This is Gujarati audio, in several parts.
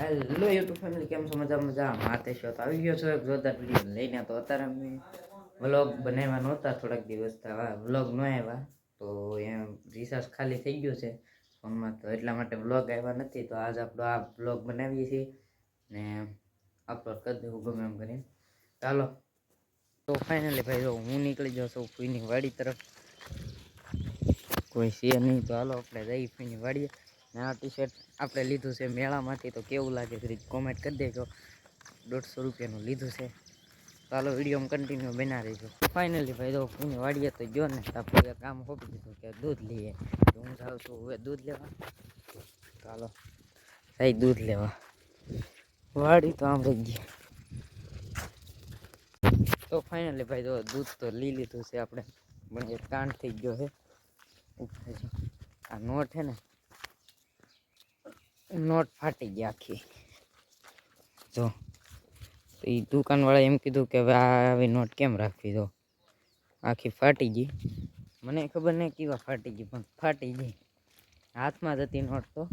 હેલો યુટ્યુબ ફેમિલી કેમ છો? મજા મજા માતે છો તો આવી ગયો છો. એક જોરદાર વીડિયો લઈને તો અત્યારે અમે વ્લોગ બનાવવા નહોતા, થોડાક દિવસ થવા વ્લોગ ન આવ્યા, તો એમ રિસર્ચ ખાલી થઈ ગયો છે. ફોનમાં તો એટલા માટે વ્લોગ આવ્યા નથી, તો આજ આપણો આ વ્લોગ બનાવીએ છીએ ને અપલોડ કરી દઉં ગમે એમ કરીને. ચાલો. તો ફાઇનલી ભાઈ, જો હું નીકળી જાઉં છું ફૂઈની વાડી તરફ. કોઈ છે નહીં, તો હાલો આપણે જઈએ ફૂઈની વાડીએ. ને આ ટી શર્ટ આપણે લીધું છે મેળામાંથી, તો કેવું લાગે છે કોમેન્ટ કરી દેજો. દોઢસો રૂપિયાનું લીધું છે. ચાલો વીડિયો કન્ટિન્યુ બના રહીજો. ફાઇનલી ભાઈ તો હું વાડીએ તો જો ને આપણે કામ હોપી દીધું કે દૂધ લઈએ. તો હું જાઉં છું હવે દૂધ લેવા. ચાલો થઈ દૂધ લેવા. વાડી તો આમ રહી ગઈ. તો ફાઇનલી ભાઈ, જો દૂધ તો લઈ લીધું છે આપણે. પણ એ કાંડ થઈ ગયો છે. આ નોટ છે ને નોટ ફાટી ગઈ આખી. જો, તો એ દુકાનવાળાએ એમ કીધું કે હવે આવી નોટ કેમ રાખવી? તો આખી ફાટી ગઈ. મને ખબર નહીં કેવા ફાટી ગઈ, પણ ફાટી ગઈ. હાથમાં જ હતી નોટ તો.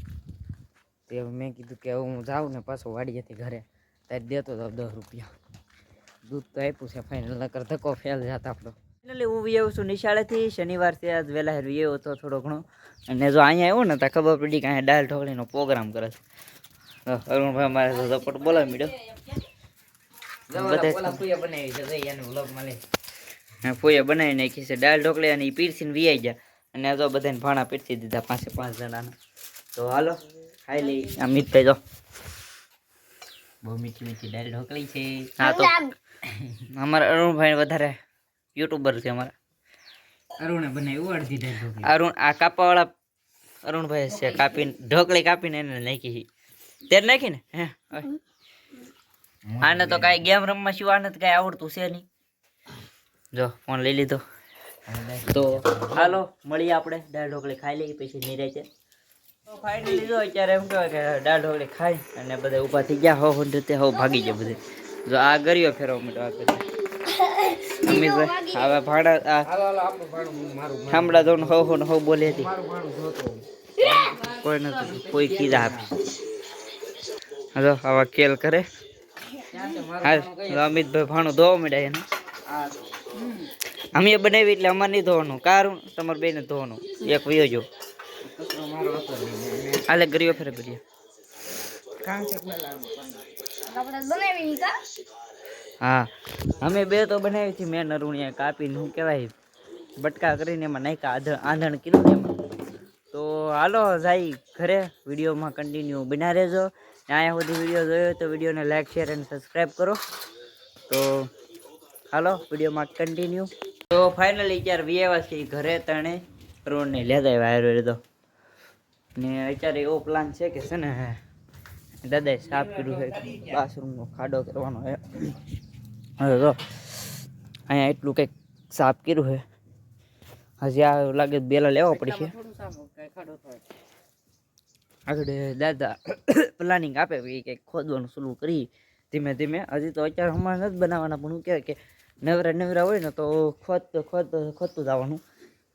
તે મેં કીધું કે હવે હું જાઉં ને પાછો વાડીએથી ઘરે. ત્યારે દેતો હતો દસ રૂપિયા. દૂધ તો આપ્યું છે ફાઇનલ નકર ધક્કો ફેલ જાત આપણો. ફાઇનલી હું બી આવું છું. નિશાળેથી શનિવારથી આજ વહેલા હેર આવ્યો હતો થોડો ઘણો. અને જો અહીંયા આવ્યો ને તો ખબર પડી કે અહીંયા દાલ ઢોકળીનો પ્રોગ્રામ કરે છે. અરુણભાઈ મારે તો સપોર્ટ બોલાવી મળ્યો. ફોયા બનાવી નાખી છે. દાળ ઢોકળી અને એ પીરસીને વિયાઈ ગયા. અને આ જો બધાને ભાણા પીરસી દીધા પાંચે પાંચ જણાના. તો હાલો ખાઈ લઈ અમિતભાઈ જો. બહુ મીઠી મીઠી દાળ ઢોકળી છે. હા તો અમારા અરુણભાઈ વધારે યુટ્યુબર છે અમારા. અરુણે બનાવ્યું અડધી ઢોકળી અરુણ આ કાપાવાળા અરુણભાઈ છે કાપીને ઢોકળી કાપીને એને નાખી તેર નાખી ને? હે આને તો કાંઈ ગેમ રમવા સિવાય આને તો કાંઈ આવડતું છે નહીં. જો ફોન લઈ લીધો. તો હાલો મળીએ આપણે. દાળ ઢોકળી ખાઈ લઈએ પછી છે. તો ફાઇનલી લીધો અત્યારે એમ કહેવાય કે દાળ ઢોકળી ખાઈ અને બધા ઊભા થઈ ગયા. હો હું તે હો ભાગી ગયા બધે. જો આ ગરિયો ફેરવા માટે આ કરી અમિતભાઈ હવે ભાડા હાલો હાલો ભાડું મારું હો હો હો બોલી હતી. મારું ભાડું જોતો હું. કોઈ નથી કોઈ કીધા આપી. હવે આવા કેલ કરે. હાલ? હવે અમિતભાઈ ભાણું ધોવા મળ્યા એને. આ અમે બનાવી એટલે અમારે નહીં ધોવાનું. કારું તમારે બેને ધોવાનું. એક વયો જો હાલે ગરીઓ ફેરે કરીએ કામ છે પેલા હા. અમે બે તો બનાવી હતી મેં નરુણીએ કાપીને, શું કહેવાય, બટકા કરીને એમાં નાખ્યા આધણ આંધણ કીધું એમાં. તો હાલો, જાય ઘરે, વિડીયોમાં કન્ટિન્યુ બના રહેજો. અહીંયા સુધી વીડિયો જોયો તો વિડીયોને લાઈક શેર અને સબસ્ક્રાઈબ કરો. તો હાલો, વિડીયોમાં કન્ટિન્યુ તો ફાઇનલી અત્યારે વી છે ઘરે તણે, રોડને લેતા આવ્યા લીધો. ને અત્યારે એવો પ્લાન છે કે છે ને, દાદાએ સાફ કર્યું છે બાથરૂમનો ખાડો કરવાનો છે. હવે તો અહીંયા એટલું કંઈક સાફ કર્યું છે. હજી આ લાગે બેલા લેવા પડશે. આગળ દાદા પ્લાનિંગ આપે એ કંઈક ખોદવાનું શરૂ કરી. ધીમે ધીમે હજી તો અત્યારે હમણાં નથી બનાવવાના પણ હું કહેવાય કે નવરા નવરા હોય ને તો ખોદ ખોદ ખોદતું જવાનું.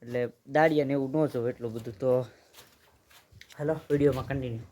એટલે દાડિયાને એવું ન જોવું એટલું બધું. તો હેલો વિડીયોમાં કન્ટિન્યુ